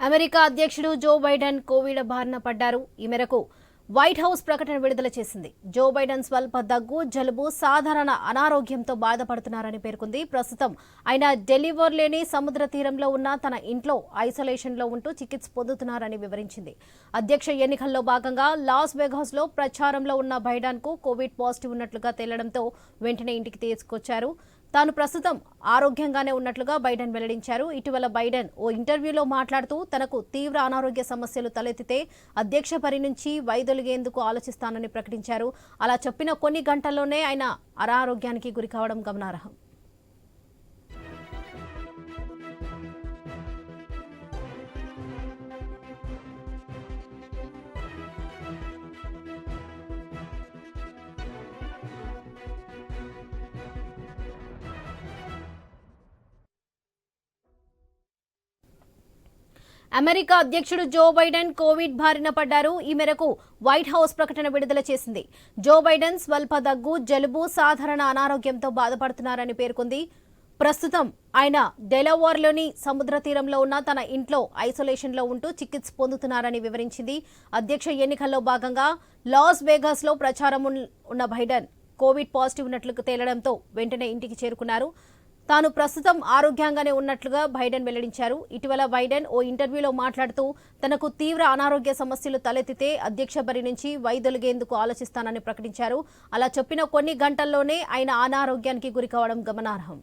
America అధ్యక్షుడు Joe Biden Covid బారిన పడ్డారు. ఈ మేరకు వైట్ హౌస్ ప్రకటన విడుదల చేసింది. జో బైడెన్ స్వల్ప దగ్గు జలుబు సాధారణ అనారోగ్యంతో బాధపడుతున్నారని పేర్కొంది. ప్రస్తుతం ఆయన డెలివర్ లేని సముద్ర తీరంలో ఉన్న తన ఇంట్లో ఐసోలేషన్లో ఉంటూ చికిత్స పొందుతున్నారని వివరించింది. అధ్యక్ష ఎన్నికల్లో భాగంగా లాస్ వెగాస్లో ప్రచారంలో ఉన్న బైడెన్కు కోవిడ్ పాజిటివ్ ఉన్నట్లుగా తేలడంతో వెంటనే ఇంటికి తీసుకొచ్చారు. తాను ప్రస్తుతం ఆరోగ్యంగానే ఉన్నట్లుగా బైడెన్ వెల్లడించారు. ఇటీవల బైడెన్ ఓ ఇంటర్వ్యూలో మాట్లాడుతూ తనకు తీవ్ర అనారోగ్య సమస్యలు తలెత్తితే అధ్యక్ష పరి నుంచి వైదొలిగేందుకు ఆలోచిస్తానని ప్రకటించారు. అలా చెప్పిన కొన్ని గంటల్లోనే ఆయన అనారోగ్యానికి గురి కావడం గమనార్హం. అమెరికా అధ్యక్షుడు జో బైడెన్ కోవిడ్ బారిన పడ్డారు. ఈ మేరకు వైట్ హౌస్ ప్రకటన విడుదల చేసింది. జో బైడెన్ స్వల్ప దగ్గు జలుబు సాధారణ అనారోగ్యంతో బాధపడుతున్నారని పేర్కొంది. ప్రస్తుతం ఆయన డెలవార్లోని సముద్ర తీరంలో ఉన్న తన ఇంట్లో ఐసోలేషన్లో ఉంటూ చికిత్స పొందుతున్నారని వివరించింది. అధ్యక్ష ఎన్నికల్లో భాగంగా లాస్ వేగాస్లో ప్రచారం ఉన్న బైడెన్ కోవిడ్ పాజిటివ్ ఉన్నట్లు తేలడంతో వెంటనే ఇంటికి చేరుకున్నారు. తాను ప్రస్తుతం ఆరోగ్యంగానే ఉన్నట్లుగా బైడెన్ వెల్లడించారు. ఇటీవల బైడెన్ ఓ ఇంటర్వ్యూలో మాట్లాడుతూ తనకు తీవ్ర అనారోగ్య సమస్యలు తలెత్తితే అధ్యక్ష బరి నుంచి వైదొలిగేందుకు ఆలోచిస్తానని ప్రకటించారు. అలా చెప్పిన కొన్ని గంటల్లోనే ఆయన అనారోగ్యానికి గురి కావడం గమనార్హం.